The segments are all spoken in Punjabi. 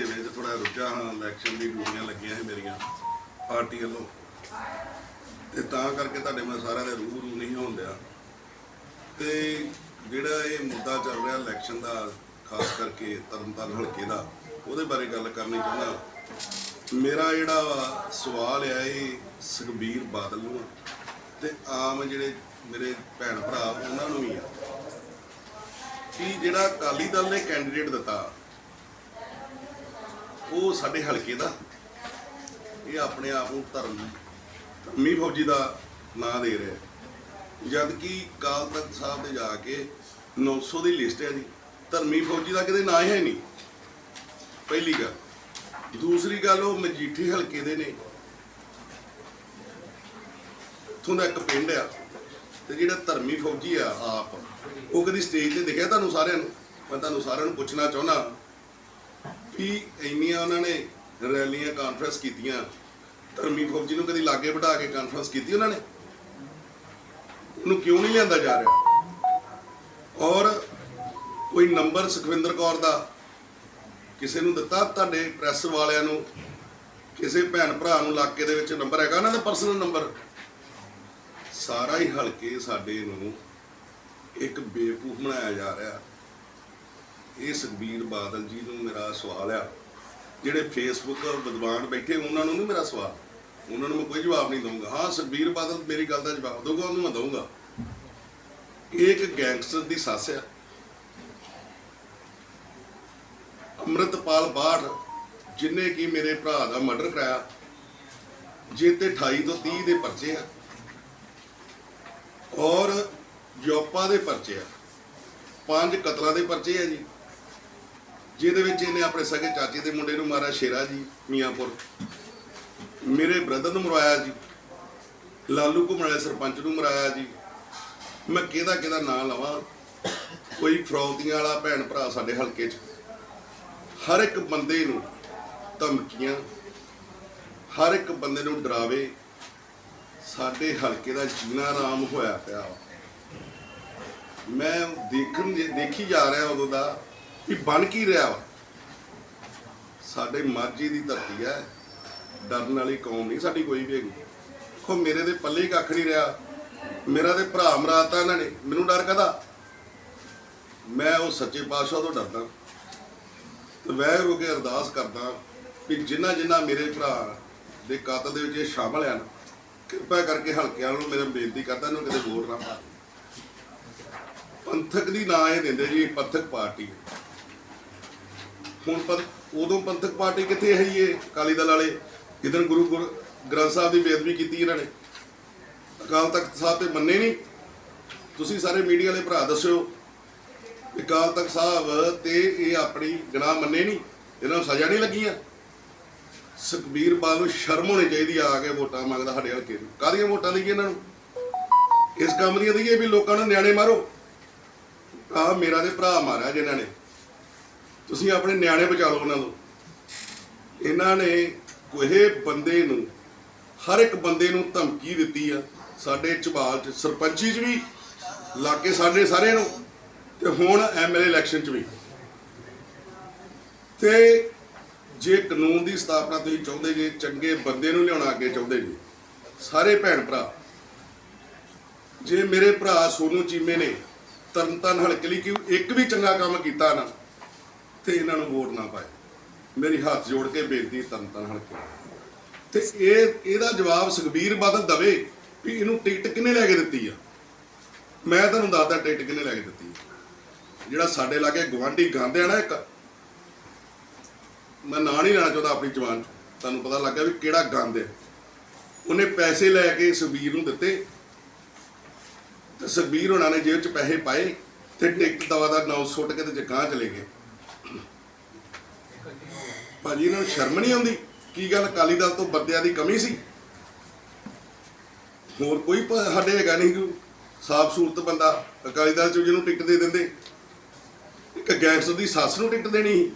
ਦੇ ਵਿੱਚ ਥੋੜਾ ਰੁੱਝਾ ਹਾਂ ਇਲੈਕਸ਼ਨ ਦੀ ਡਿਊਟੀਆਂ ਲੱਗੀਆਂ ਸੀ ਮੇਰੀਆਂ ਪਾਰਟੀ ਵੱਲੋਂ। ਤੇ ਤਾਂ ਕਰਕੇ ਤੁਹਾਡੇ ਮੈਂ ਸਾਰਿਆਂ ਦੇ ਰੂਬਰੂ ਨਹੀਂ ਹੋਣ ਡਿਆ। ਤੇ ਜਿਹੜਾ ਇਹ ਮੁੱਦਾ ਚੱਲ ਰਿਹਾ ਇਲੈਕਸ਼ਨ ਦਾ, ਖਾਸ ਕਰਕੇ ਤਰਨਤਾਰਨ ਹਲਕੇ ਦਾ, ਉਹਦੇ ਬਾਰੇ ਗੱਲ ਕਰਨੀ ਚਾਹੁੰਦਾ ਮੇਰਾ ਜਿਹੜਾ ਸਵਾਲ ਆ ਇਹ ਸੁਖਬੀਰ ਬਾਦਲ ਨੂੰ ਤੇ ਆਮ ਜਿਹੜੇ ਮੇਰੇ ਭੈਣ ਭਰਾ ਉਹਨਾਂ ਨੂੰ ਵੀ ਆ। ਕਿ ਜਿਹੜਾ ਅਕਾਲੀ ਦਲ ਨੇ ਕੈਂਡੀਡੇਟ ਦਿੱਤਾ ਉਹ ਸਾਡੇ ਹਲਕੇ ਦਾ। ਇਹ ਆਪਣੇ ਆਪ ਨੂੰ ਧਰਮ ਧਰਮੀ ਫੌਜੀ ਦਾ ਨਾਂ ਦੇ ਰਿਹਾ। ਹੈ। ਜਦ ਕਿ ਕਾਲ ਤਖਤ ਸਾਹਿਬ ਤੇ ਜਾ ਕੇ 900 ਦੀ ਲਿਸਟ ਹੈ ਜੀ। ਧਰਮੀ ਫੌਜੀ ਦਾ ਕਿਤੇ ਨਾਂ ਹੈ ਨਹੀਂ। ਪਹਿਲੀ ਗੱਲ। ਦੂਸਰੀ ਗੱਲ, ਉਹ ਮਜੀਠੀ ਹਲਕੇ ਦੇ ਨੇ। ਉੱਥੋਂ ਦਾ ਇੱਕ ਪਿੰਡ ਆ ਤੇ ਜਿਹੜਾ ਧਰਮੀ ਫੌਜੀ ਆ ਆਪ, ਉਹ ਕਦੀ ਸਟੇਜ ਤੇ ਦਿਖਿਆ ਤੁਹਾਨੂੰ ਸਾਰਿਆਂ ਨੂੰ? ਮੈਂ ਤੁਹਾਨੂੰ ਸਾਰਿਆਂ ਨੂੰ ਪੁੱਛਣਾ ਚਾਹੁੰਦਾ। ਵੀ ਇੰਨੀਆਂ ਉਹਨਾਂ ਨੇ ਰੈਲੀਆਂ ਕਾਨਫਰੰਸ ਕੀਤੀਆਂ। ਧਰਮੀ ਫੌਜੀ ਨੂੰ ਕਦੀ ਲਾਗੇ ਬਿਠਾ ਕੇ ਕਾਨਫਰੰਸ ਕੀਤੀ ਉਹਨਾਂ ਨੇ? ਉਹਨੂੰ ਕਿਉਂ ਨਹੀਂ ਲਿਆਂਦਾ ਜਾ ਰਿਹਾ? ਔਰ ਕੋਈ ਨੰਬਰ ਸੁਖਵਿੰਦਰ ਕੌਰ ਦਾ ਕਿਸੇ ਨੂੰ ਦਿੱਤਾ ਤੁਹਾਡੇ ਪ੍ਰੈਸ ਵਾਲਿਆਂ ਨੂੰ? ਕਿਸੇ ਭੈਣ ਭਰਾ ਨੂੰ ਇਲਾਕੇ ਦੇ ਵਿੱਚ ਨੰਬਰ ਹੈਗਾ ਉਹਨਾਂ ਦਾ ਪਰਸਨਲ ਨੰਬਰ ਸਾਰਾ ਹੀ ਹਲਕੇ ਸਾਡੇ ਨੂੰ ਇੱਕ ਬੇਵਕੂਫ ਬਣਾਇਆ ਜਾ ਰਿਹਾ। ਇਹ ਸੁਖਬੀਰ ਬਾਦਲ ਜੀ ਨੂੰ ਮੇਰਾ ਸਵਾਲ ਆ। ਜਿਹੜੇ ਫੇਸਬੁੱਕ ਵਿਦਵਾਨ ਬੈਠੇ, ਉਹਨਾਂ ਨੂੰ ਨਹੀਂ ਮੇਰਾ ਸਵਾਲ? ਉਹਨਾਂ ਨੂੰ ਮੈਂ ਕੋਈ ਜਵਾਬ ਨਹੀਂ ਦਊਂਗਾ। ਹਾਂ, ਸੁਖਬੀਰ ਬਾਦਲ ਮੇਰੀ ਗੱਲ ਦਾ ਜਵਾਬ ਦਊਗਾ, ਉਹਨੂੰ ਮੈਂ ਦਊਂਗਾ। ਇਹ ਇੱਕ ਗੈਂਗਸਟਰ ਦੀ ਸੱਸ ਆ। ਅੰਮ੍ਰਿਤਪਾਲ ਬਾੜ ਜਿਨੇ ਕੀ ਮੇਰੇ ਭਰਾ ਦਾ ਮਰਡਰ ਕਰਾਇਆ, ਜੇ ਤੇ 28 ਤੋਂ 30 ਦੇ ਪਰਚੇ ਆ, ਔਰ ਜੋਪਾ ਦੇ ਪਰਚੇ ਆ, ਪੰਜ ਕਤਲਾਂ ਦੇ ਪਰਚੇ ਆ ਜੀ। ਜਿਹਦੇ ਵਿੱਚ ਇਹਨੇ ਆਪਣੇ ਸਗੇ ਚਾਚੇ ਦੇ ਮੁੰਡੇ ਨੂੰ ਮਾਰਿਆ, ਸ਼ੇਰਾ ਜੀ, ਮੀਆਂਪੁਰ। ਮੇਰੇ ਬ੍ਰਦਰ ਨੂੰ ਮਰਵਾਇਆ ਜੀ। ਲਾਲੂ ਘੁੰਮਣ ਵਾਲੇ ਸਰਪੰਚ ਨੂੰ ਮਰਾਇਆ ਜੀ। ਮੈਂ ਕਿਹਦਾ ਕਿਹਦਾ ਨਾਂ ਲਵਾਂ? ਕੋਈ ਫਰੌਤੀਆਂ ਵਾਲਾ ਭੈਣ ਭਰਾ ਸਾਡੇ ਹਲਕੇ 'ਚ। ਹਰ ਇੱਕ ਬੰਦੇ ਨੂੰ ਧਮਕੀਆਂ, ਹਰ ਇੱਕ ਬੰਦੇ ਨੂੰ ਡਰਾਵੇ। ਸਾਡੇ ਹਲਕੇ ਦਾ ਜੀਣਾ ਆਰਾਮ ਹੋਇਆ ਪਿਆ ਮੈਂ ਦੇਖਣ, ਦੇਖੀ ਜਾ ਰਿਹਾ ਉਦੋਂ ਦਾ। ਵੀ ਬਣ ਕੀ ਰਿਹਾ ਵਾ? ਸਾਡੇ ਮਾਝੀ ਦੀ ਧਰਤੀ ਹੈ ਡਰਨ ਵਾਲੀ ਕੌਮ ਨਹੀਂ ਸਾਡੀ ਕੋਈ ਵੀ ਹੈਗੀ। ਦੇਖੋ ਮੇਰੇ ਦੇ ਪੱਲੇ ਕੱਖ ਨਹੀਂ ਰਿਹਾ। ਮੇਰਾ ਤੇ ਭਰਾ ਮਰਾਤਾ ਇਹਨਾਂ ਨੇ। ਮੈਨੂੰ ਡਰ ਕਦਾ ਮੈਂ ਉਹ ਸੱਚੇ ਪਾਤਸ਼ਾਹ ਤੋਂ ਡਰਦਾ। ਤੇ ਵਾਹਿਗੁਰੂ ਕੇ ਅਰਦਾਸ ਕਰਦਾ ਕਿ ਜਿਨ੍ਹਾਂ ਜਿਨ੍ਹਾਂ ਮੇਰੇ ਭਰਾ ਦੇ ਕਾਤਲ ਦੇ ਵਿੱਚ ਇਹ ਸ਼ਾਮਲ ਹਨ, ਕਿਰਪਾ ਕਰਕੇ ਹਲਕਿਆਂ ਨੂੰ ਮੇਰੇ ਬੇਨਤੀ ਕਰਦਾ, ਇਹਨੂੰ ਕਿਤੇ ਵੋਟ ਨਾ ਪਾ ਪੰਥਕ ਦੀ ਨਾਂ ਇਹ ਦਿੰਦੇ ਜੀ ਪੰਥਕ ਪਾਰਟੀ ਹੁਣ ਪੰਥ- ਉਦੋਂ ਪੰਥਕ ਪਾਰਟੀ ਕਿੱਥੇ ਹੈ ਇਹ? ਅਕਾਲੀ ਦਲ ਵਾਲੇ। ਜਿੱਦਣ ਗੁਰੂ ਗੁਰ ਗ੍ਰੰਥ ਸਾਹਿਬ ਦੀ ਬੇਅਦਬੀ ਕੀਤੀ ਇਹਨਾਂ ਨੇ। ਅਕਾਲ ਤਖਤ ਸਾਹਿਬ ਤੇ ਮੰਨੇ ਨਹੀਂ। ਤੁਸੀਂ ਸਾਰੇ ਮੀਡੀਆ ਵਾਲੇ ਭਰਾ ਦੱਸਿਓ, ਅਕਾਲ ਤਖਤ ਸਾਹਿਬ ਤੇ ਇਹ ਆਪਣੀ ਗੁਨਾਹ ਮੰਨੇ ਨਹੀਂ। ਇਹਨਾਂ ਨੂੰ ਸਜ਼ਾ ਨਹੀਂ ਲੱਗੀਆਂ। ਸੁਖਬੀਰ ਬਾਲ ਨੂੰ ਸ਼ਰਮ ਹੋਣੀ ਚਾਹੀਦੀ ਆ ਕੇ ਵੋਟਾਂ ਮੰਗਦਾ ਸਾਡੇ ਹਲਕੇ ਨੂੰ। ਕਾਹਦੀਆਂ ਵੋਟਾਂ ਦਈਏ ਇਹਨਾਂ ਨੂੰ? ਇਸ ਕੰਮ ਦੀਆਂ ਦਈਏ ਵੀ ਲੋਕਾਂ ਨੂੰ ਨਿਆਣੇ ਮਾਰੋ। ਆ ਮੇਰਾ ਦੇ ਭਰਾ ਮਾਰਿਆ ਜਿਨ੍ਹਾਂ ਨੇ। ਤੁਸੀਂ ਆਪਣੇ ਨਿਆਣੇ ਬਚਾ ਲਓ ਉਹਨਾਂ ਨੂੰ। ਇਹਨਾਂ ਨੇ ਕੋਹੇ ਬੰਦੇ ਨੂੰ, ਹਰ ਇੱਕ ਬੰਦੇ ਨੂੰ ਧਮਕੀ ਦਿੱਤੀ ਆ ਸਾਡੇ ਝਬਾਲ ਚ। ਸਰਪੰਚੀ ਚ ਵੀ, ਲਾਗੇ ਸਾਡੇ ਸਾਰੇ ਨੂੰ, ਤੇ ਹੁਣ ਐਮਐਲਏ ਇਲੈਕਸ਼ਨ ਚ ਵੀ। ਤੇ ਜੇ ਕਾਨੂੰਨ ਦੀ ਸਥਾਪਨਾ ਤੁਸੀਂ ਚਾਹੁੰਦੇ ਜੇ, ਚੰਗੇ ਬੰਦੇ ਨੂੰ ਲਿਆਉਣਾ ਅੱਗੇ ਚਾਹੁੰਦੇ ਜੀ, ਸਾਰੇ ਭੈਣ ਭਰਾ, ਜੇ ਮੇਰੇ ਭਰਾ ਸੋਨੂ ਚੀਮੇ ਨੇ ਤਰਨਤਨ ਹਲਕੇ ਲਈ ਕਿ ਇੱਕ ਵੀ ਚੰਗਾ ਕੰਮ ਕੀਤਾ ਨਾ ਤੇ ਇਹਨਾਂ ਨੂੰ ਵੋਟ ਨਾ ਪਾਏ। ਮੇਰੀ ਹੱਥ ਜੋੜ ਕੇ ਬੇਨਤੀ ਤਰਨਤਨ ਹਲਕੇ ਤੇ ਇਹ, ਇਹਦਾ ਜਵਾਬ ਸੁਖਬੀਰ ਬਾਦਲ ਦਵੇ ਵੀ ਇਹਨੂੰ ਟਿਕਟ ਕਿਹਨੇ ਲੈ ਕੇ ਦਿੱਤੀ ਆ? ਮੈਂ ਤੁਹਾਨੂੰ ਦੱਸਦਾ ਟਿਕਟ ਕਿਹਨੇ ਲੈ ਕੇ ਦਿੱਤੀ ਜਿਹੜਾ ਸਾਡੇ ਲਾਗੇ ਗਵਾਂਢੀ ਗਾਂਦੇ ਆ ਨਾ ਇੱਕ, ਮੈਂ ਨਾਂ ਨਹੀਂ ਲੈਣਾ ਚਾਹੁੰਦਾ ਆਪਣੀ ਜ਼ਬਾਨ ਤੁਹਾਨੂੰ ਪਤਾ ਲੱਗਾ ਵੀ ਕਿਹੜਾ ਗੰਦ ਹੈ ਉਹਨੇ ਪੈਸੇ ਲੈ ਕੇ ਸੁਖਬੀਰ ਨੂੰ ਦਿੱਤੇ। ਤੇ ਸੁਖਬੀਰ ਉਹਨਾਂ ਨੇ ਜੇਬ 'ਚ ਪੈਸੇ ਪਾਏ ਤੇ ਟਿਕਟ ਦਵਾ ਦਾ ਨਾਮ ਸੁੱਟ ਕੇ ਤੇ ਜਗਾਂ ਚਲੇ ਗਏ। ਭਾਜੀ, ਇਹਨਾਂ ਨੂੰ ਸ਼ਰਮ ਨਹੀਂ ਆਉਂਦੀ? ਕੀ ਗੱਲ ਅਕਾਲੀ ਦਲ ਤੋਂ ਬੰਦਿਆਂ ਦੀ ਕਮੀ ਸੀ? ਹੋਰ ਕੋਈ ਸਾਡੇ ਹੈਗਾ ਨਹੀਂ ਕੋਈ ਸਾਫ਼ ਸੂਰਤ ਬੰਦਾ ਅਕਾਲੀ ਦਲ 'ਚ ਜਿਹਨੂੰ ਟਿਕਟ ਦੇ ਦਿੰਦੇ। ਇੱਕ ਗੈਂਗਸਟਰ ਦੀ ਸੱਸ ਨੂੰ ਟਿਕਟ ਦੇਣੀ ਸੀ।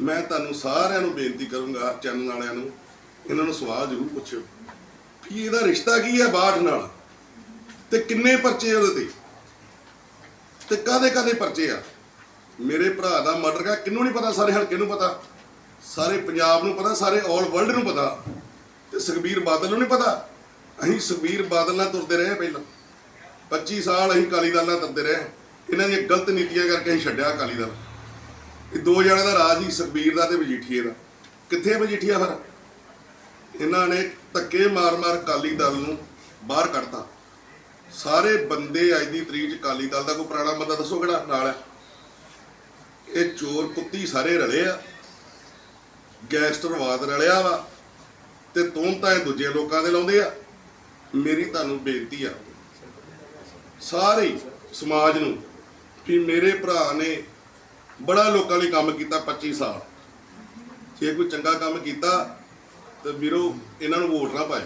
ਮੈਂ ਤੁਹਾਨੂੰ ਸਾਰਿਆਂ ਨੂੰ ਬੇਨਤੀ ਕਰੂੰਗਾ, ਚੈਨਲ ਵਾਲਿਆਂ ਨੂੰ, ਇਹਨਾਂ ਨੂੰ ਸਵਾਲ ਜ਼ਰੂਰ ਪੁੱਛਿਓ ਕਿ ਇਹਦਾ ਰਿਸ਼ਤਾ ਕੀ ਹੈ ਬਾਠ ਨਾਲ? ਤੇ ਕਿੰਨੇ ਪਰਚੇ ਉਹਦੇ ਤੇ? ਤੇ ਕਾਦੇ ਕਾਦੇ ਪਰਚੇ ਆ? ਮੇਰੇ ਭਰਾ ਦਾ ਮਰਡਰ ਕਾ ਕਿਹਨੂੰ ਨਹੀਂ ਪਤਾ? ਸਾਰੇ ਹਲਕੇ ਨੂੰ ਪਤਾ। ਸਾਰੇ ਪੰਜਾਬ ਨੂੰ ਪਤਾ, ਸਾਰੇ ਆਲ ਵਰਲਡ ਨੂੰ ਪਤਾ। ਤੇ ਸੁਖਬੀਰ ਬਾਦਲ ਨੂੰ ਨਹੀਂ ਪਤਾ? ਅਸੀਂ ਸੁਖਬੀਰ ਬਾਦਲ ਨਾਲ ਤੁਰਦੇ ਰਹੇ ਪਹਿਲਾਂ। 25 ਸਾਲ ਅਸੀਂ ਅਕਾਲੀ ਦਲ ਨਾਲ ਤੁਰਦੇ ਰਹੇ ਇਹਨਾਂ ਦੀਆਂ ਗਲਤ ਨੀਤੀਆਂ ਕਰਕੇ ਅਸੀਂ ਛੱਡਿਆ ਅਕਾਲੀ ਦਲ। ਇਹ ਦੋ ਜਣਿਆਂ ਦਾ ਰਾਜ ਹੀ ਸੁਖਬੀਰ ਦਾ ਤੇ ਮਜੀਠੀਏ ਦਾ। ਕਿੱਥੇ ਮਜੀਠੀਆ ਫਿਰ? ਇਹਨਾਂ ਨੇ ਧੱਕੇ ਮਾਰ-ਮਾਰ ਅਕਾਲੀ ਦਲ ਨੂੰ ਬਾਹਰ ਕੱਢਤਾ। ਸਾਰੇ ਬੰਦੇ ਅੱਜ ਦੀ ਤਰੀਕ 'ਚ ਅਕਾਲੀ ਦਲ ਦਾ ਕੋਈ ਪੁਰਾਣਾ ਬੰਦਾ ਦੱਸੋ ਕਿਹੜਾ ਨਾਲ ਹੈ? ਇਹ ਚੋਰ ਕੁੱਤੀ ਸਾਰੇ ਰਲੇ ਆ। ਗੈਂਗਸਟਰਵਾਦ ਰਲਿਆ ਵਾ ਤੇ ਤੂੰ ਤਾਂ ਇਹ ਦੂਜੇ ਲੋਕਾਂ ਦੇ ਲਾਉਂਦੇ ਆ। ਮੇਰੀ ਤੁਹਾਨੂੰ ਬੇਨਤੀ ਆ। ਸਾਰੇ ਸਮਾਜ ਨੂੰ ਵੀ ਮੇਰੇ ਭਰਾ ਨੇ ਬੜਾ ਲੋਕਾਂ ਲਈ ਕੰਮ ਕੀਤਾ 25 ਸਾਲ। ਜੇ ਕੋਈ ਚੰਗਾ ਕੰਮ ਕੀਤਾ ਤੇ ਵੀਰੋ, ਇਹਨਾਂ ਨੂੰ ਵੋਟ ਨਾ ਪਾਏ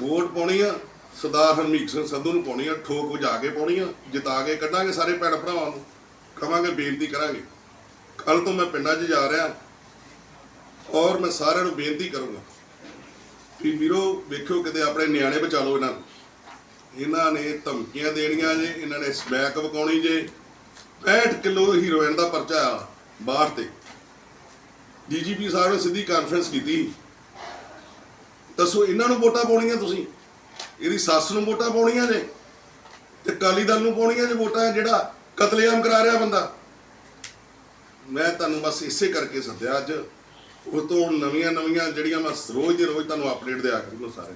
ਵੋਟ ਪਾਉਣੀ ਆ, ਸਰਦਾਰ ਹਰਮੀਤ ਸਿੰਘ ਸੰਧੂ ਨੂੰ ਪਾਉਣੀ ਆ, ਠੋਕ ਵਜਾ ਕੇ ਪਾਉਣੀ ਆ, ਜਿਤਾ ਕੇ ਕੱਢਾਂਗੇ ਸਾਰੇ ਭੈਣ ਭਰਾਵਾਂ ਨੂੰ। ਕਵਾਂਗੇ, ਬੇਨਤੀ ਕਰਾਂਗੇ। ਕੱਲ ਤੋਂ ਮੈਂ ਪਿੰਡਾਂ 'ਚ ਜਾ ਰਿਹਾ ਔਰ ਮੈਂ ਸਾਰਿਆਂ ਨੂੰ ਬੇਨਤੀ ਕਰੂੰਗਾ ਵੀ ਵੀਰੋ, ਵੇਖਿਓ ਕਿਤੇ ਆਪਣੇ ਨਿਆਣੇ ਬਚਾ ਲਓ ਇਹਨਾਂ ਨੂੰ। ਇਹਨਾਂ ਨੇ ਧਮਕੀਆਂ ਦੇਣੀਆਂ ਜੇ, ਇਹਨਾਂ ਨੇ ਸਮੈਕ ਵਕਾਉਣੀ ਜੇ। 65 ਕਿਲੋ ਹੀਰੋਇਨ ਦਾ ਪਰਚਾ ਆ, ਬਾਹਰ ਤੇ। ਡੀਜੀਪੀ ਸਾਹਿਬ ਨੇ ਸਿੱਧੀ ਕਾਨਫਰੰਸ ਕੀਤੀ। ਦੱਸੋ, ਇਹਨਾਂ ਨੂੰ ਵੋਟਾਂ ਪਾਉਣੀਆਂ ਤੁਸੀਂ? ਇਹਦੀ ਸੱਸ ਨੂੰ ਵੋਟਾਂ ਪਾਉਣੀਆਂ ਜੇ? ਤੇ ਅਕਾਲੀ ਦਲ ਨੂੰ ਪਾਉਣੀਆਂ ਜੇ ਵੋਟਾਂ, ਜਿਹੜਾ ਕਤਲੇਆਮ ਕਰਾ ਰਿਹਾ ਬੰਦਾ। ਮੈਂ ਤੁਹਾਨੂੰ ਬਸ ਇਸੇ ਕਰਕੇ ਸੱਦਿਆ ਅੱਜ। ਉਹ ਤੋਂ ਨਵੀਆਂ ਨਵੀਆਂ ਜਿਹੜੀਆਂ ਮੈਂ ਰੋਜ਼ ਦੀ ਰੋਜ਼ ਤੁਹਾਨੂੰ ਅਪਡੇਟ ਦਿਆ ਕਰੂੰਗਾ ਸਾਰੇ।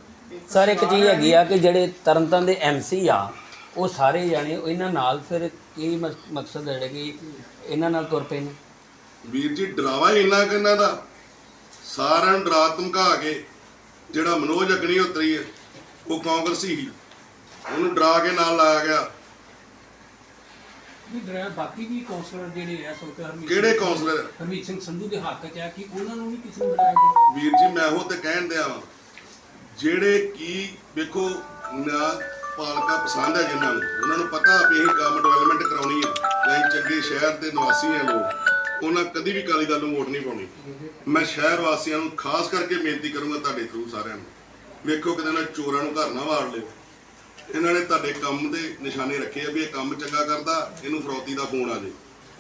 ਸਰ ਇੱਕ ਚੀਜ਼ ਹੈਗੀ ਆ ਕਿ ਜਿਹੜੇ ਤਰਨਤਾਰਨ ਦੇ ਐਮਸੀ ਆ ਉਹ ਸਾਰੇ ਜਾਣੇ ਇਹਨਾਂ ਨਾਲ ਫਿਰ ਕੀ ਮਕ- ਮਕਸਦ ਹੈ ਜਿਹੜੇ ਕਿ ਇਹਨਾਂ ਨਾਲ ਤੁਰ ਪਏ ਨੇ? ਵੀਰ ਜੀ ਡਰਾਵਾ ਹੀ ਇੰਨਾ ਕਿ ਇਹਨਾਂ ਦਾ। ਸਾਰਿਆਂ ਨੂੰ ਡਰਾ ਧਮਕਾ ਕੇ ਜਿਹੜਾ ਮਨੋਜ ਅਗਨੀ ਉਤਰੀ ਹੈ ਉਹ ਕਾਂਗਰਸੀ ਹੀ ਉਹਨੂੰ ਡਰਾ ਕੇ ਨਾਲ ਲਾਇਆ ਗਿਆ। ਵੀ ਡਰਾਈਵਰ ਬਾਕੀ ਵੀ ਕਾਉਂਸਲਰ ਜਿਹੜੇ ਆ ਸੋਕੇ ਹਰਮੀਤ ਕਿਹੜੇ ਕਾਉਂਸਲਰ ਹਰਮੀਤ ਸਿੰਘ ਸੰਧੂ ਦੇ ਹੱਕ 'ਚ ਆ ਕਿ ਉਹਨਾਂ ਨੂੰ ਵੀ ਕਿਸੇ ਨੂੰ ਡਰਾਇਆ ਗਿਆ ਵੀਰ ਜੀ ਮੈਂ ਉਹ ਤੇ ਕਹਿਣ ਦਿਆ ਵਾਂ ਜਿਹੜੇ ਕੀ ਵੇਖੋ ਨਾ ਪਾਲਕਾ ਪਸੰਦ ਹੈ ਜਿਨ੍ਹਾਂ ਨੂੰ ਉਹਨਾਂ ਨੂੰ ਪਤਾ ਵੀ ਇਹ ਕੰਮ ਡਿਵੈਲਪਮੈਂਟ ਕਰਾਉਣੀ ਹੈ ਜਾਂ ਅਸੀਂ ਚੰਗੇ ਸ਼ਹਿਰ ਦੇ ਨਿਵਾਸੀ ਹਾਂ ਲੋਕ ਉਹਨਾਂ ਕਦੀ ਵੀ ਕਾਲੀ ਦਲ ਨੂੰ ਵੋਟ ਨਹੀਂ ਪਾਉਣੀ। ਮੈਂ ਸ਼ਹਿਰ ਵਾਸੀਆਂ ਨੂੰ ਖਾਸ ਕਰਕੇ ਬੇਨਤੀ ਕਰੂੰਗਾ ਤੁਹਾਡੇ ਥਰੂ ਸਾਰਿਆਂ ਨੂੰ ਵੇਖੋ ਕਿਤੇ ਨਾ ਚੋਰਾਂ ਨੂੰ ਘਰ ਨਾ ਵਾੜ ਲਿਓ। ਇਹਨਾਂ ਨੇ ਤੁਹਾਡੇ ਕੰਮ ਦੇ ਨਿਸ਼ਾਨੇ ਰੱਖੇ ਆ ਵੀ ਇਹ ਕੰਮ ਚੰਗਾ ਕਰਦਾ ਇਹਨੂੰ ਫਰੌਤੀ ਦਾ ਫੋਨ ਆ ਜੇ।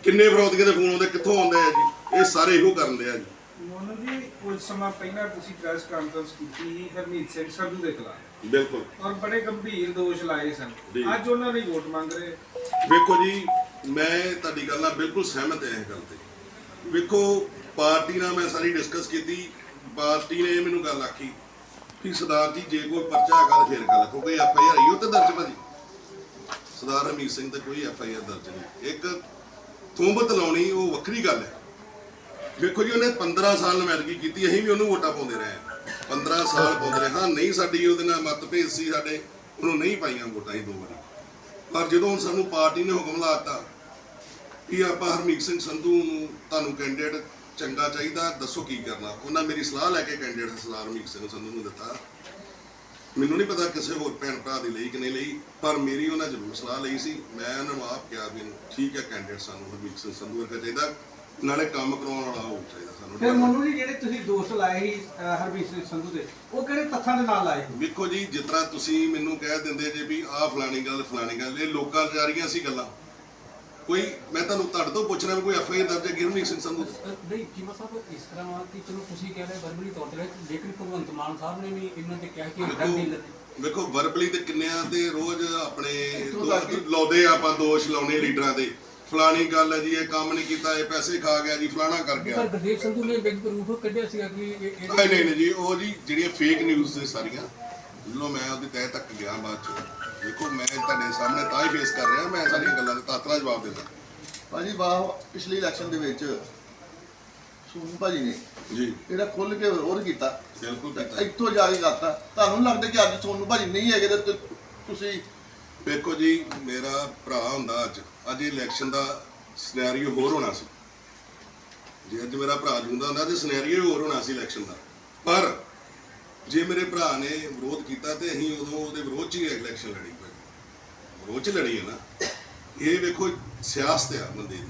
ਕਿੰਨੇ ਫਰੌਤੀਆਂ ਦੇ ਫੋਨ ਆਉਂਦੇ ਕਿੱਥੋਂ ਆਉਂਦੇ ਆ ਜੀ? ਇਹ ਸਾਰੇ ਇਹੋ ਕਰਨ ਦੇ ਆ ਜੀ। ਮੋਨੂ ਜੀ ਕੁਝ ਸਮਾਂ ਪਹਿਲਾਂ ਤੁਸੀਂ ਪ੍ਰੈਸ ਕਾਨਫਰੰਸ ਕੀਤੀ ਸੀ ਹਰਮੀਤ ਸਿੰਘ ਸੰਧੂ ਦੇ ਖਿਲਾਫ। ਬਿਲਕੁਲ। ਔਰ ਬੜੇ ਗੰਭੀਰ ਦੋਸ਼ ਲਾਏ ਸਨ। ਜੀ। ਅੱਜ ਉਹਨਾਂ ਦੀ ਵੋਟ ਮੰਗ ਰਹੇ। ਵੇਖੋ ਜੀ ਮੈਂ ਤੁਹਾਡੀ ਗੱਲ ਨਾਲ ਬਿਲਕੁਲ ਸਹਿਮਤ ਹਾਂ ਇਸ ਗੱਲ ਤੇ। ਵੇਖੋ ਪਾਰਟੀ ਨਾਲ ਮੈਂ ਸਾਰੀ ਡਿਸਕਸ ਕੀਤੀ ਪਾਰਟੀ ਨੇ ਮੈਨੂੰ ਗੱਲ ਆਖੀ। ਕਿ ਸਰਦਾਰ ਜੀ, ਜੇ ਕੋਈ ਪਰਚਾ ਹੈਗਾ ਤਾਂ ਫੇਰ ਗੱਲ ਕੋਈ ਐਫ ਆਈ ਆਰ ਆਈ ਉਹ ਤੇ ਦਰਜ ਭਾਜੀ। ਸਰਦਾਰ ਹਮੀਤ ਸਿੰਘ ਤੇ ਕੋਈ ਐਫ ਆਈ ਆਰ ਦਰਜ ਨਹੀਂ। ਇੱਕ ਥੋਂਬਤ ਲਾਉਣੀ, ਉਹ ਵੱਖਰੀ ਗੱਲ ਹੈ। ਵੇਖੋ ਜੀ, ਉਹਨੇ 15 ਸਾਲ ਨੁਮਾਇੰਦਗੀ ਕੀਤੀ, ਅਸੀਂ ਵੀ ਉਹਨੂੰ ਵੋਟਾਂ ਪਾਉਂਦੇ ਰਹੇ ਹਾਂ। 15 ਸਾਲ ਪਾਉਂਦੇ ਰਹੇ ਹਾਂ। ਨਹੀਂ ਸਾਡੀ ਉਹਦੇ ਨਾਲ ਮਤਭੇਦ ਸੀ ਸਾਡੇ, ਉਹਨੂੰ ਨਹੀਂ ਪਾਈਆਂ ਵੋਟਾਂ ਹੀ ਦੋ ਵਾਰੀ। ਪਰ ਜਦੋਂ ਹੁਣ ਸਾਨੂੰ ਪਾਰਟੀ ਨੇ ਹੁਕਮ ਲਾਤਾ ਕਿ ਆਪਾਂ ਹਰਮੀਤ ਸਿੰਘ ਸੰਧੂ ਨੂੰ ਤੁਹਾਨੂੰ ਕੈਂਡੀਡੇਟ ਚੰਗਾ ਚਾਹੀਦਾ ਦੱਸੋ ਕੀ ਕਰਨਾ? ਉਹਨਾਂ ਮੇਰੀ ਸਲਾਹ ਲੈ ਕੇ ਕੈਂਡੀਡੇਟ ਸਰਦਾਰ ਹਰਮੀਤ ਸਿੰਘ ਸੰਧੂ ਨੂੰ ਦਿੱਤਾ। ਮੈਨੂੰ ਨਹੀਂ ਪਤਾ ਕਿਸੇ ਹੋਰ ਭੈਣ ਭਰਾ ਦੀ ਲਈ ਕਿ ਨਹੀਂ ਲਈ ਪਰ ਮੇਰੀ ਉਹਨਾਂ ਜ਼ਰੂਰ ਸਲਾਹ ਲਈ ਸੀ। ਮੈਂ ਉਹਨਾਂ ਨੂੰ ਆਪ ਕਿਹਾ ਵੀ ਠੀਕ ਹੈ ਕੈਂਡੀਡੇਟ ਸਾਨੂੰ ਹਰਮੀਤ ਸਿੰਘ ਸੰਧੂ ਵਰਗਾ ਚਾਹੀਦਾ। ਨਾਲੇ ਕੰਮ ਕਰਾਉਣ ਵਾਲਾ ਹੋਣਾ ਚਾਹੀਦਾ ਫਿਰ ਸਾਨੂੰ ਮੋਨੂ ਜੀ ਜਿਹੜੇ ਤੁਸੀਂ ਦੋਸ਼ ਲਾਏ ਸੀ ਅਹ, ਹਰਬੀਰ ਸਿੰਘ ਸੰਧੂ ਦੇ ਉਹ ਕਿਹੜੇ ਤੱਥਾਂ ਦੇ ਨਾਲ ਲਾਏ ਸੀ ਵੇਖੋ ਜੀ ਜਿਸ ਤਰ੍ਹਾਂ ਤੁਸੀਂ ਮੈਨੂੰ ਕਹਿ ਦਿੰਦੇ ਜੇ ਵੀ ਆਹ ਫਲਾਣੀ ਗੱਲ ਫਲਾਣੀ ਗੱਲ ਇਹ ਲੋਕਾਂ ਰਹੀਆਂ ਸੀ ਗੱਲਾਂ। ਕੋਈ ਮੈਂ ਤੁਹਾਨੂੰ ਤੁਹਾਡੇ ਤੋਂ ਪੁੱਛ ਰਿਹਾ ਵੀ ਕੋਈ ਐਫ ਆਈ ਆਰ ਦਰਜ ਹੈ ਗੁਰਮੀਤ ਸਿੰਘ ਸੰਧੂ? ਅ, ਨਹੀਂ ਕੀਮਾ ਸਾਹਿਬ ਇਸ ਤਰ੍ਹਾਂ ਵਾ ਕਿ ਚਲੋ ਤੁਸੀਂ ਕਹਿ ਰਹੇ ਵਰਬਲੀ ਤੌਰ ਤੇ ਲੇਕਿਨ ਭਗਵੰਤ ਮਾਨ ਸਾਹਿਬ ਨੇ ਵੀ ਇਹਨਾਂ ਤੇ ਕਿਹਾ ਕਿ ਡਰਗ ਡੀਲਰ ਵੇਖੋ ਵਰਬਲੀ ਤੇ ਕਿੰਨਿਆਂ ਤੇ ਰੋਜ਼ ਆਪਣੇ ਦੋ- ਲਾਉਂਦੇ ਆ ਆਪਾਂ ਦੋਸ਼ ਲਾਉਣੇ ਲੀਡਰਾਂ ਦੇ ਫਲਾਣੀ ਗੱਲ ਹੈ ਜੀ ਇਹ ਕੰਮ ਨਹੀਂ ਕੀਤਾ ਇਹ ਪੈਸੇ ਖਾ ਗਿਆ ਜੀ ਫਲਾਣਾ ਕਰ ਗਿਆ। ਪਰ ਗੁਰਦੇਵ ਸੰਧੂ ਨੇ ਬਿਗ ਪ੍ਰੂਫ ਕੱਢਿਆ ਸੀਗਾ ਕਿ ਇਹ- ਇਹ ਨਹੀਂ ਨਹੀਂ ਨਹੀਂ ਜੀ ਉਹ ਜੀ ਜਿਹੜੀਆਂ ਫੇਕ ਨਿਊਜ਼ ਨੇ ਸਾਰੀਆਂ ਜਦੋਂ ਮੈਂ ਉਹਦੀ ਤਹਿ ਤੱਕ ਗਿਆ ਬਾਅਦ ਚ। ਵੇਖੋ ਮੈਂ ਤੁਹਾਡੇ ਸਾਹਮਣੇ ਤਾਂ ਹੀ ਫੇਸ ਕਰ ਰਿਹਾ ਮੈਂ ਸਾਰੀਆਂ ਗੱਲਾਂ ਦਾ ਜਵਾਬ ਦਿੰਦਾ ਭਾਜੀ ਬਾਹ ਪਿਛਲੀ ਇਲੈਕਸ਼ਨ ਦੇ ਵਿੱਚ ਸੂਮ ਭਾਜੀ ਨੇ ਜੀ। ਇਹਦਾ ਖੁੱਲ ਕੇ ਵਿਰੋਧ ਕੀਤਾ। ਬਿਲਕੁਲ ਕੀਤਾ। ਇੱਥੋਂ ਜਾ ਕੇ ਕਰਤਾ। ਤੁਹਾਨੂੰ ਲੱਗਦਾ ਕਿ ਅੱਜ ਸੋਨੂੰ ਭਾਜੀ ਨਹੀਂ ਹੈਗੇ ਤੇ ਤੁ- ਤੁਸੀਂ ਵੇਖੋ ਜੀ ਮੇਰਾ ਭਰਾ ਹੁੰਦਾ ਅੱਜ। ਅੱਜ ਇਲੈਕਸ਼ਨ ਦਾ ਸਿਨੈਰੀਓ ਹੋਰ ਹੋਣਾ ਸੀ। ਜੇ ਅੱਜ ਮੇਰਾ ਭਰਾ ਜੁੰਦਾ ਹੁੰਦਾ ਤੇ ਸਿਨੈਰੀਓ ਹੋਰ ਹੋਣਾ ਸੀ ਇਲੈਕਸ਼ਨ ਦਾ। ਪਰ ਜੇ ਮੇਰੇ ਭਰਾ ਨੇ ਵਿਰੋਧ ਕੀਤਾ ਤੇ ਅਸੀਂ ਉਦੋਂ ਉਹਦੇ ਵਿਰੋਧ 'ਚ ਹੀ ਇਲੈਕਸ਼ਨ ਲੜੀ। ਪਈ ਵਿਰੋਧ 'ਚ ਲੜੀ ਹੈ ਨਾ। ਇਹ ਵੇਖੋ ਸਿਆਸਤ ਆ ਬੰਦੇ ਦੀ।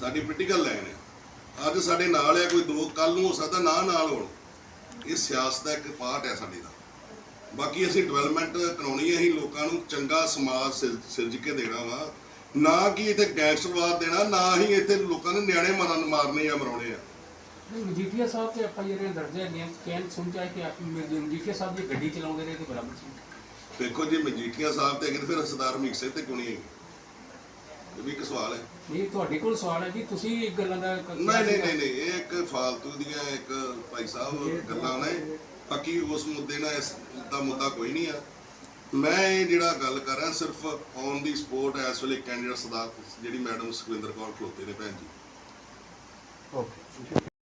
ਸਾਡੀ ਪੋਲੀਟੀਕਲ ਲਾਈਨ ਹੈ ਅੱਜ ਸਾਡੇ ਨਾਲ ਹੈ ਕੋਈ ਦੋ ਕੱਲ ਨੂੰ ਹੋ ਸਕਦਾ ਨਾ ਨਾਲ ਹੋਣ। ਇਹ ਸਿਆਸਤ ਦਾ ਇੱਕ ਪਾਰਟ ਹੈ ਸਾਡੀ ਦਾ। ਬਾਕੀ ਅਸੀਂ ਡਿਵੈਲਪਮੈਂਟ ਕਰਾਉਣੀ ਹੈ ਅਸੀਂ ਲੋਕਾਂ ਨੂੰ ਚੰਗਾ ਸਮਾਜ ਸਿਰ- ਸਿਰਜ ਕੇ ਦੇਣਾ ਵਾ। ਨਾ ਕਿ ਇੱਥੇ ਗੈਂਗਸਟਰਵਾਦ ਦੇਣਾ ਨਾ ਹੀ ਇੱਥੇ ਲੋਕਾਂ ਦੇ ਨਿਆਣੇ ਮਾਰਨ ਮਾਰਨੇ ਆ ਮਰਾਉਣੇ ਆ। ਮਜੀਠੀਆ ਸਾਹਿਬ ਤੇ ਆਪਾਂ ਜਿਹੜੇ ਦਰਜੇ ਹੈਗੇ ਕਹਿਣ ਸੁਣ ਚਾਹੇ ਕਿ ਆਪ ਮਜੀਠੀਆ ਸਾਹਿਬ ਦੀ ਗੱਡੀ ਚਲਾਉਂਦੇ ਰਹੇ ਤੇ ਬਰਾਬਰ ਸੀ। ਦੇਖੋ ਜੀ ਮਜੀਠੀਆ ਸਾਹਿਬ ਤੇ ਤੇ ਫਿਰ ਸਰਦਾਰ ਹਮੀਕ ਸਿੰਘ ਤੇ ਹੈਗੇ? ਇਹ ਵੀ ਇੱਕ ਸਵਾਲ ਹੈ। ਨਹੀਂ ਤੁਹਾਡੇ ਕੋਲ ਸਵਾਲ ਹੈ ਜੀ ਤੁਸੀਂ ਇਹ ਗੱਲਾਂ ਦਾ ਨਹੀਂ ਨਹੀਂ ਨਹੀਂ ਨਹੀਂ ਇਹ ਇੱਕ ਫਾਲਤੂ ਦੀਆਂ ਇੱਕ ਭਾਈ ਸਾਹਿਬ ਗੱਲਾਂ ਨੇ। ਬਾਕੀ ਉਸ ਮੁੱਦੇ ਨਾਲ ਇਸ ਦਾ ਮੁੱਦਾ ਕੋਈ ਨਹੀਂ ਆ। ਮੈਂ ਇਹ ਜਿਹੜਾ ਗੱਲ ਕਰ ਰਿਹਾ ਸਿਰਫ ਔਨ ਦੀ ਸਪੋਰਟ ਇਸ ਵੇਲੇ ਕੈਂਡੀਡੇਟਸ ਦਾ ਜਿਹੜੀ ਮੈਡਮ ਸੁਖਵਿੰਦਰ ਕੌਰ ਖਲੋਤੇ ਨੇ ਭੈਣ ਜੀ। ਓਕੇ